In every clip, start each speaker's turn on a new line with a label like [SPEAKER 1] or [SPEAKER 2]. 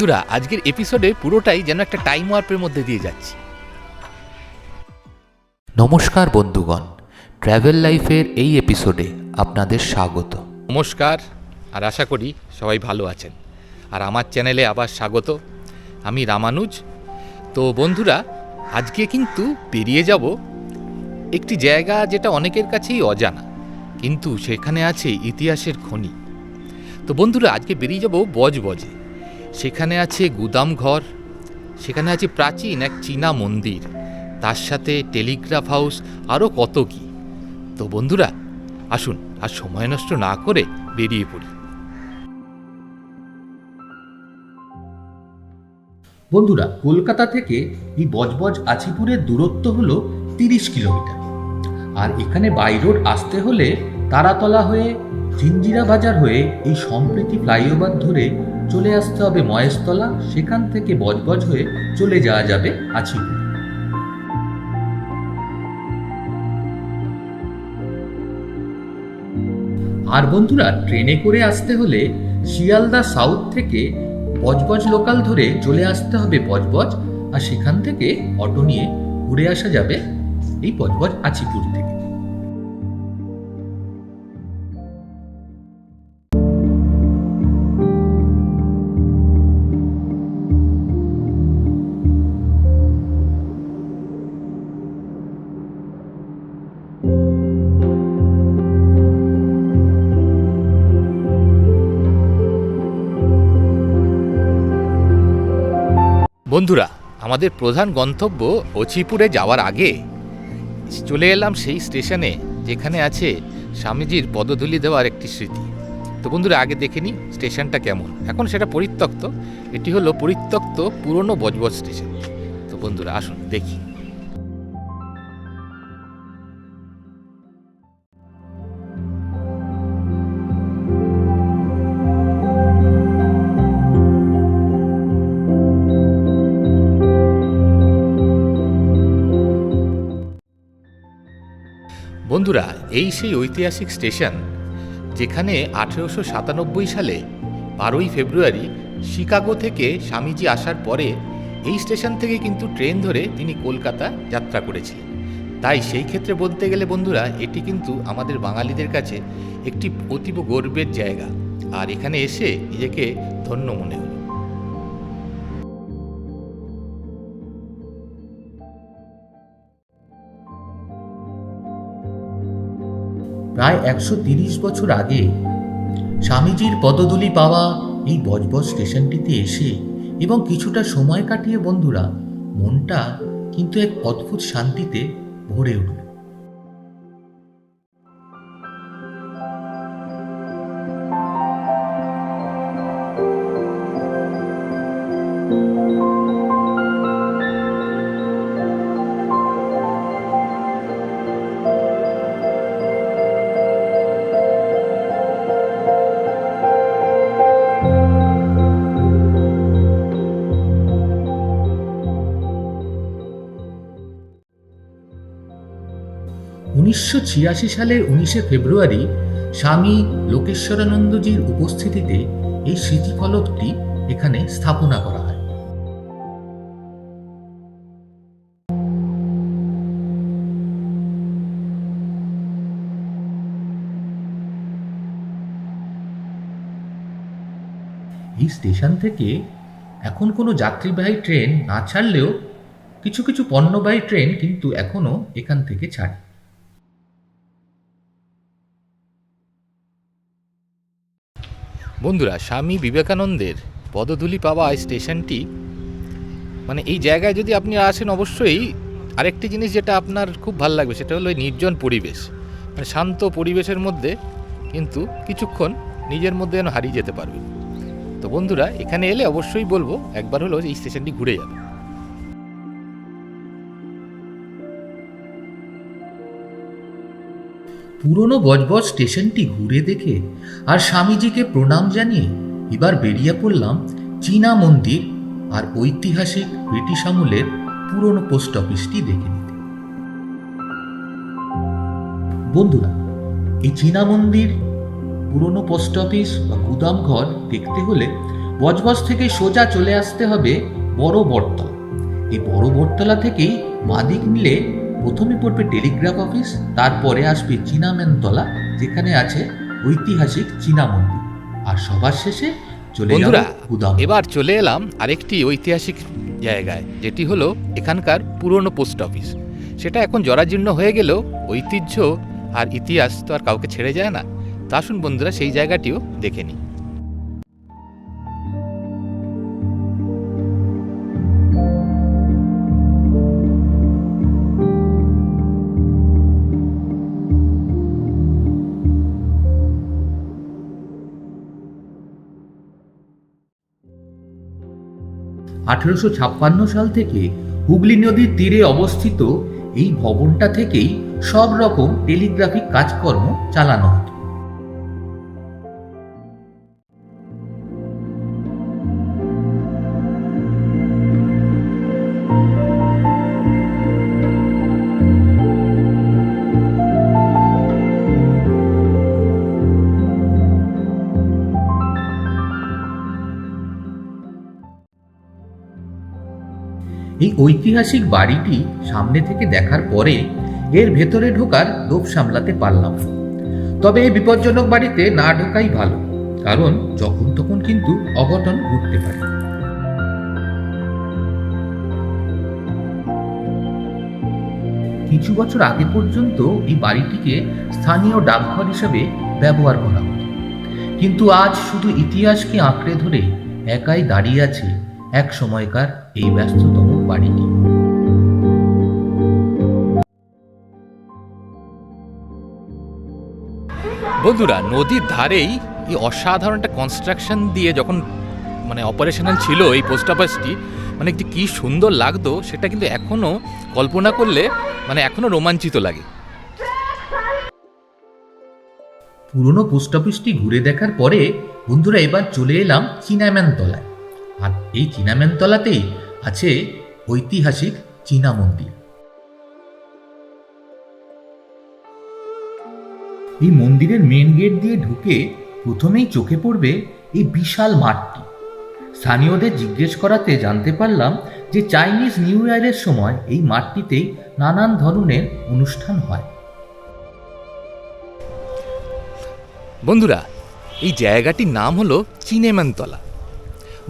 [SPEAKER 1] বন্ধুরা আজকের এপিসোডে পুরোটাই যেন একটা টাইম ওয়ার্পের মধ্যে দিয়ে যাচ্ছি।
[SPEAKER 2] নমস্কার বন্ধুগণ ট্র্যাভেল লাইফের এই এপিসোডে আপনাদের স্বাগত।
[SPEAKER 1] নমস্কার আর আশা করি সবাই ভালো আছেন। আর আমার চ্যানেলে আবার স্বাগত আমি রামানুজ। তো বন্ধুরা আজকে কিন্তু বেরিয়ে যাব একটি জায়গা যেটা অনেকের কাছেই অজানা কিন্তু সেখানে আছে ইতিহাসের খনি। তো বন্ধুরা আজকে বেরিয়ে যাব বজবজে। সেখানে আছে গুদাম ঘর, সেখানে আছে প্রাচীন এক চীনা মন্দির, তার সাথে টেলিগ্রাফ হাউস আরও কত কি। তো বন্ধুরা, আসুন আর সময় নষ্ট না করে বেরিয়ে পড়ি।
[SPEAKER 3] বন্ধুরা, কলকাতা থেকে এই বজবজ আছিপুরের দূরত্ব হলো তিরিশ কিলোমিটার। আর এখানে বাই রোড আসতে হলে তারাতলা হয়ে, জিঞ্জিরা বাজার হয়ে এই সম্প্রীতি ফ্লাইওভার ধরে চলে আসতে হবে মহেশতলা, সেখান থেকে বজবজ হয়ে চলে যাওয়া যাবে আছিপুর আর বন্ধুরা, ট্রেনে করে আসতে হলে শিয়ালদা সাউথ থেকে বজবজ লোকাল ধরে চলে আসতে হবে বজবজ, আর সেখান থেকে অটো নিয়ে ঘুরে আসা যাবে এই বজবজ আছিপুর থেকে।
[SPEAKER 1] বন্ধুরা, আমাদের প্রধান গন্তব্য অচিপুরে যাওয়ার আগে চলে এলাম সেই স্টেশনে যেখানে আছে স্বামীজির পদধূলি দেওয়ার একটি স্মৃতি। তো বন্ধুরা, আগে দেখে নিই স্টেশনটা কেমন। এখন সেটা পরিত্যক্ত। এটি হলো পরিত্যক্ত পুরনো বজবজ স্টেশন। তো বন্ধুরা, আসুন, দেখি। এই সেই ঐতিহাসিক স্টেশন যেখানে আঠেরোশো সাতানব্বই সালে বারোই ফেব্রুয়ারি শিকাগো থেকে স্বামীজি আসার পরে এই স্টেশন থেকে কিন্তু ট্রেন ধরে তিনি কলকাতা যাত্রা করেছিলেন। তাই সেই ক্ষেত্রে বলতে গেলে বন্ধুরা, এটি কিন্তু আমাদের বাঙালিদের কাছে একটি অতীব গর্বের জায়গা। আর এখানে এসে নিজেকে ধন্য মনে হলো
[SPEAKER 3] প্রায় একশো তিরিশ বছর আগে স্বামীজির পদধূলি পাওয়া এই বজবজ স্টেশনটিতে এসে এবং কিছুটা সময় কাটিয়ে বন্ধুরা, মনটা কিন্তু এক অদ্ভুত শান্তিতে ভরে উঠল। উনিশশো ছিয়াশি সালের উনিশে ফেব্রুয়ারি স্বামী লোকেশ্বরানন্দজির উপস্থিতিতে এই স্মৃতিফলকটি এখানে স্থাপনা করা হয়। এই স্টেশন থেকে এখন কোনো যাত্রীবাহী ট্রেন না ছাড়লেও কিছু কিছু পণ্যবাহী ট্রেন কিন্তু এখনও এখান থেকে ছাড়ে।
[SPEAKER 1] বন্ধুরা, স্বামী বিবেকানন্দের পদধূলি পাওয়া স্টেশনটি মানে এই জায়গায় যদি আপনি আসেন অবশ্যই আরেকটি জিনিস যেটা আপনার খুব ভালো লাগবে, সেটা হলো নির্জন পরিবেশ। মানে শান্ত পরিবেশের মধ্যে কিন্তু কিছুক্ষণ নিজের মধ্যে যেন হারিয়ে যেতে পারবে তো বন্ধুরা, এখানে এলে অবশ্যই বলব, একবার হলো এই স্টেশনটি ঘুরে যাবে
[SPEAKER 3] পুরনো বজবজ স্টেশনটি ঘুরে দেখে আর স্বামীজিকে প্রণাম জানিয়ে এবার বেরিয়ে পড়লাম চীনা মন্দির আর ঐতিহাসিক ব্রিটিশ আমলের পুরনো পোস্ট অফিসটি দেখে নিতে। বন্ধুরা, এই চীনা মন্দির, পুরনো পোস্ট অফিস বা গুদাম ঘর দেখতে হলে বজবজ থেকে সোজা চলে আসতে হবে বড় বটতলা। এই বড় বটতলা থেকেই বাঁদিক নিলে প্রথমে পড়বে টেলিগ্রাফ অফিস তারপরে আসবে চীনামেনতলা যেখানে আছে ঐতিহাসিক চীনা মন্দির। আর সবার শেষে চলে
[SPEAKER 1] বন্ধুরা
[SPEAKER 3] যাবে
[SPEAKER 1] এবার চলে এলাম আরেকটি ঐতিহাসিক জায়গায় যেটি হলো এখানকার পুরনো পোস্ট অফিস। সেটা এখন জরাজীর্ণ হয়ে গেলেও ঐতিহ্য আর ইতিহাস তো আর কাউকে ছেড়ে যায় না। তা আসুন বন্ধুরা সেই জায়গাটিও দেখে নিই।
[SPEAKER 3] আঠেরোশো ছাপ্পান্ন সাল থেকে হুগলি নদীর তীরে অবস্থিত এই ভবনটা থেকেই সব রকম টেলিগ্রাফিক কাজকর্ম চালানো হতো। এই ঐতিহাসিক বাড়িটি সামনে থেকে দেখার পরে এর ভেতরে ঢোকার লোভ সামলাতে পারলাম না। তবে এই বিপজ্জনক বাড়িতে না ঢোকাই ভালো, কারণ যখন তখন কিন্তু অঘটন ঘটতে পারে কিছু বছর আগে পর্যন্ত এই বাড়িটিকে স্থানীয় ডাকঘর হিসেবে ব্যবহার করা হতো কিন্তু আজ শুধু ইতিহাসকে আঁকড়ে ধরে একাই দাঁড়িয়ে আছে এক সময়কার এই ব্যস্ততম বাড়িটি
[SPEAKER 1] বন্ধুরা নদীর ধারেই এই অসাধারণ একটা কনস্ট্রাকশন দিয়ে যখন মানে অপারেশনাল ছিল এই পোস্ট অফিসটি মানে একটি কী সুন্দর লাগতো সেটা কিন্তু এখনও কল্পনা করলে মানে এখনও রোমাঞ্চিত লাগে।
[SPEAKER 3] পুরনো পোস্ট অফিসটি ঘুরে দেখার পরে বন্ধুরা এবার চলে এলাম চীনাম্যান তলায়। আর এই চীনাম্যান তলাতেই আছে ঐতিহাসিক চীনা মন্দির। এই মন্দিরের মেন গেট দিয়ে ঢুকে প্রথমেই চোখে পড়বে এই বিশাল মাঠটি। স্থানীয়দের জিজ্ঞেস করাতে জানতে পারলাম যে চাইনিজ নিউ ইয়ারের সময় এই মাঠটিতেই নানান ধরনের অনুষ্ঠান হয়।
[SPEAKER 1] বন্ধুরা, এই জায়গাটির নাম হলো চিনেমানতলা।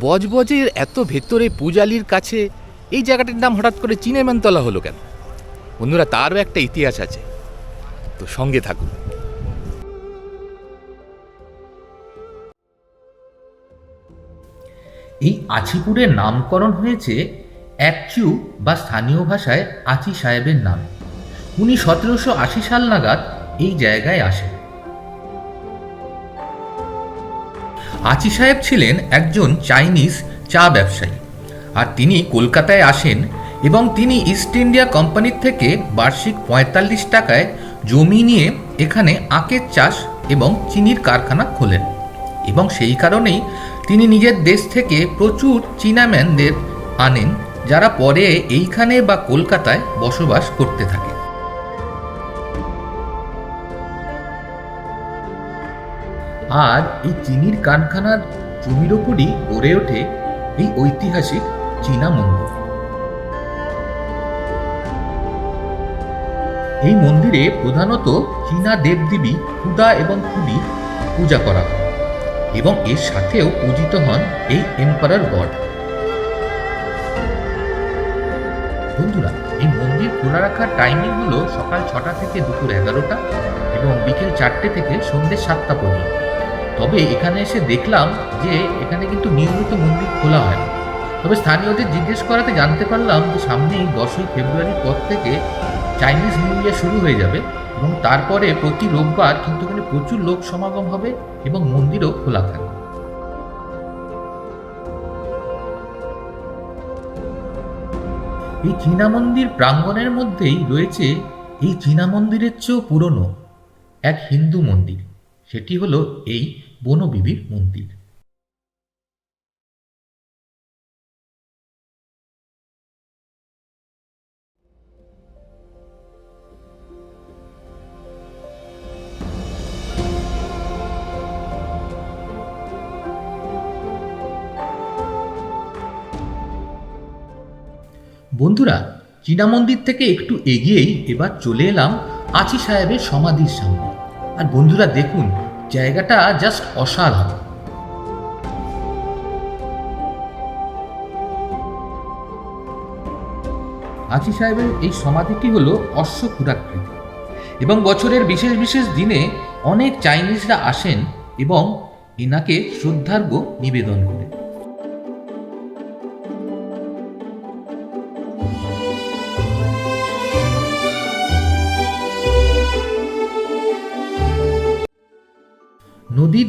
[SPEAKER 1] বজবজের এত ভেতরে পূজালির কাছে এই জায়গাটির নাম হঠাৎ করে চিনেমানতলা হলো কেন? বন্ধুরা, তারও একটা ইতিহাস আছে। তো সঙ্গে থাকুন।
[SPEAKER 3] এই আছিপুরের নামকরণ হয়েছে একচু বা স্থানীয় ভাষায় আচি সাহেবের নাম। উনি সতেরোশো আশি সাল নাগাদ এই জায়গায় আসেন। আচি সাহেব ছিলেন একজন চাইনিজ চা ব্যবসায়ী। আর তিনি কলকাতায় আসেন এবং তিনি ইস্ট ইন্ডিয়া কোম্পানির থেকে বার্ষিক পঁয়তাল্লিশ টাকায় জমি নিয়ে এখানে আখের চাষ এবং চিনির কারখানা খোলেন। এবং সেই কারণেই তিনি নিজের দেশ থেকে প্রচুর চীনাম্যানদের আনেন যারা পরে এইখানে বা কলকাতায় বসবাস করতে থাকে আর এই চিনির কারখানার জমির ওপরই গড়ে ওঠে এই ঐতিহাসিক চীনা মন্দির এই মন্দিরে প্রধানত চীনা দেবদেবী ক্ষুদা এবং ক্ষুদি পূজা করা হয় এবং এর সাথেও পূজিত হন এই এম্পারার গড। বন্ধুরা, এই মন্দির খোলা রাখার টাইমিং হলো সকাল ছটা থেকে দুপুর এগারোটা এবং বিকেল চারটে থেকে সন্ধ্যে সাতটা পর্যন্ত। তবে এখানে এসে দেখলাম যে এখানে কিন্তু নিয়মিত মন্দির খোলা হয় না। তবে স্থানীয়দের জিজ্ঞেস করাতে জানতে পারলাম যে সামনেই দশই ফেব্রুয়ারির পর থেকে চাইনিজ নিউ ইয়ার শুরু হয়ে যাবে এবং তারপরে প্রতি রোববার কিন্তু এখানে প্রচুর লোক সমাগম হবে এবং মন্দিরও খোলা থাকবে। এই চীনা মন্দির প্রাঙ্গণের মধ্যেই রয়েছে এই চীনা মন্দিরের চেয়েও পুরনো এক হিন্দু মন্দির। সেটি হলো এই বনবিবির মন্দির। বন্ধুরা, চীনা মন্দির থেকে একটু এগিয়েই এবার চলে এলাম আচি সাহেবের সমাধির সামনে। আর বন্ধুরা, দেখুন, জায়গাটা জাস্ট অসাধারণ। আচি সাহেবের এই সমাধিটি হলো অশ্বক্ষুরাকৃতি এবং বছরের বিশেষ বিশেষ দিনে অনেক চাইনিজরা আসেন এবং এনাকে শ্রদ্ধার্ঘ নিবেদন করে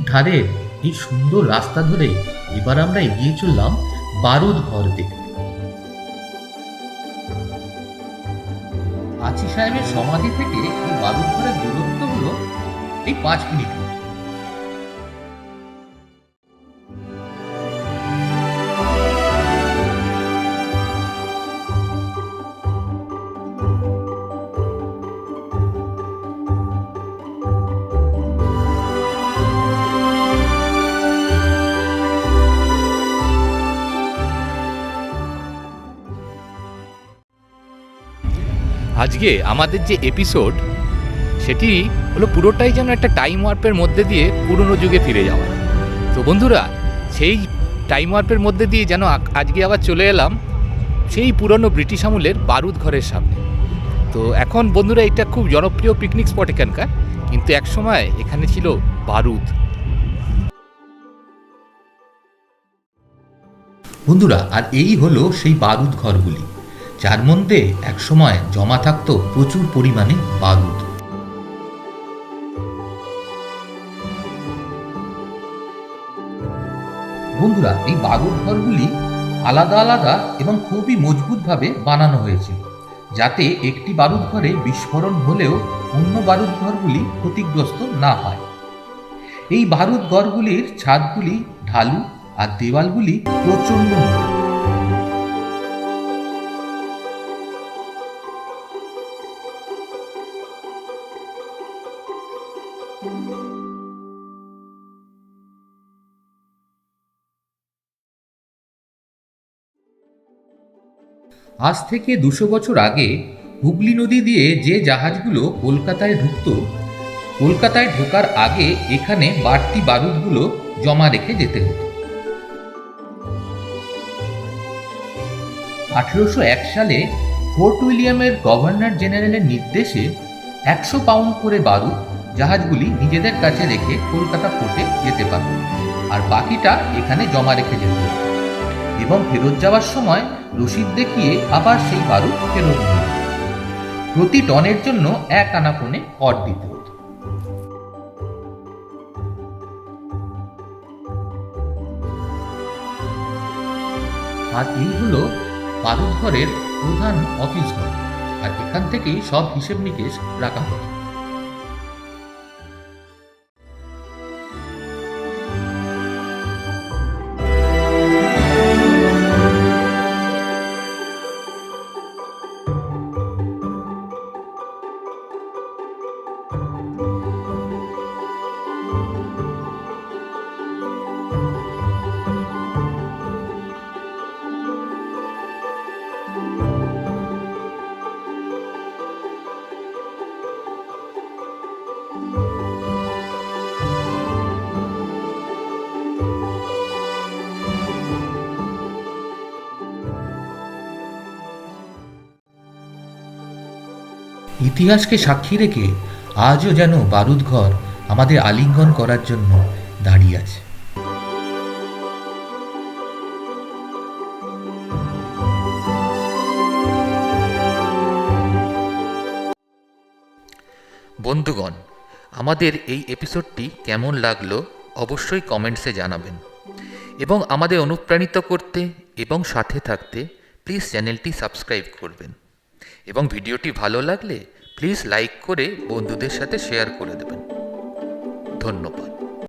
[SPEAKER 3] নদীর ধারে এই সুন্দর রাস্তা ধরে এবার আমরা এগিয়ে চললাম বারুদ ঘর দেখতে। আচি সাহেবের সমাধি থেকে এই বারুদ ঘরের দূরত্ব হলো এই পাঁচ মিনিট।
[SPEAKER 1] আজকে আমাদের যে এপিসোড সেটি হলো পুরোটাই যেন একটা টাইম ওয়ার্পের মধ্যে দিয়ে পুরনো যুগে ফিরে যাওয়া। তো বন্ধুরা, সেই টাইম ওয়ার্পের মধ্যে দিয়ে যেন আজকে আবার চলে এলাম সেই পুরনো ব্রিটিশ আমলের বারুদ ঘরের সামনে। তো এখন বন্ধুরা, এটা খুব জনপ্রিয় পিকনিক স্পট এখানকার, কিন্তু এক সময় এখানে ছিল বারুদ।
[SPEAKER 3] বন্ধুরা, আর এই হলো সেই বারুদ ঘরগুলি। যার মধ্যে একসময় জমা থাকতো প্রচুর পরিমাণে বারুদ বন্ধুরা, এই বারুদ ঘরগুলি আলাদা আলাদা এবং খুবই মজবুতভাবে বানানো হয়েছিল যাতে একটি বারুদ ঘরে বিস্ফোরণ হলেও অন্য বারুদ ঘরগুলি ক্ষতিগ্রস্ত না হয়। এই বারুদ ঘরগুলির ছাদগুলি ঢালু আর দেওয়ালগুলি প্রচণ্ড মোটা। আজ থেকে দুশো বছর আগে হুগলি নদী দিয়ে যে জাহাজগুলো কলকাতায় ঢুকতো, কলকাতায় ঢোকার আগে এখানে বাড়তি বারুদগুলো জমা রেখে যেতে হতো। আঠেরোশো এক সালে ফোর্ট উইলিয়ামের গভর্নর জেনারেলের নির্দেশে একশো পাউন্ড করে বারুদ জাহাজগুলি নিজেদের কাছে রেখে কলকাতা পোর্টে যেতে পারত আর বাকিটা এখানে জমা রেখে যেত। এবং ফেরত যাওয়ার সময় রসিদ দেখিয়ে আবার সেই বারুদ ফেরত নিয়ে যেত। প্রতি টনের জন্য এক আনা কোণে কর দিতে। আর এই হলো বারুদ ঘরের প্রধান অফিস ঘর। আর এখান থেকেই সব হিসেব নিকেশ রাখা হতো। ইতিহাসকে সাক্ষী রেখে আজও যেন বারুদ ঘর আমাদের আলিঙ্গন করার জন্য দাঁড়িয়ে আছে।
[SPEAKER 2] বন্ধুগণ, আমাদের এই এপিসোডটি কেমন লাগল অবশ্যই কমেন্টসে জানাবেন। এবং আমাদের অনুপ্রাণিত করতে এবং সাথে থাকতে প্লিজ চ্যানেলটি সাবস্ক্রাইব করবেন। এবং ভিডিওটি ভালো লাগলে প্লিজ লাইক করে বন্ধুদের সাথে শেয়ার করে দেবেন। ধন্যবাদ।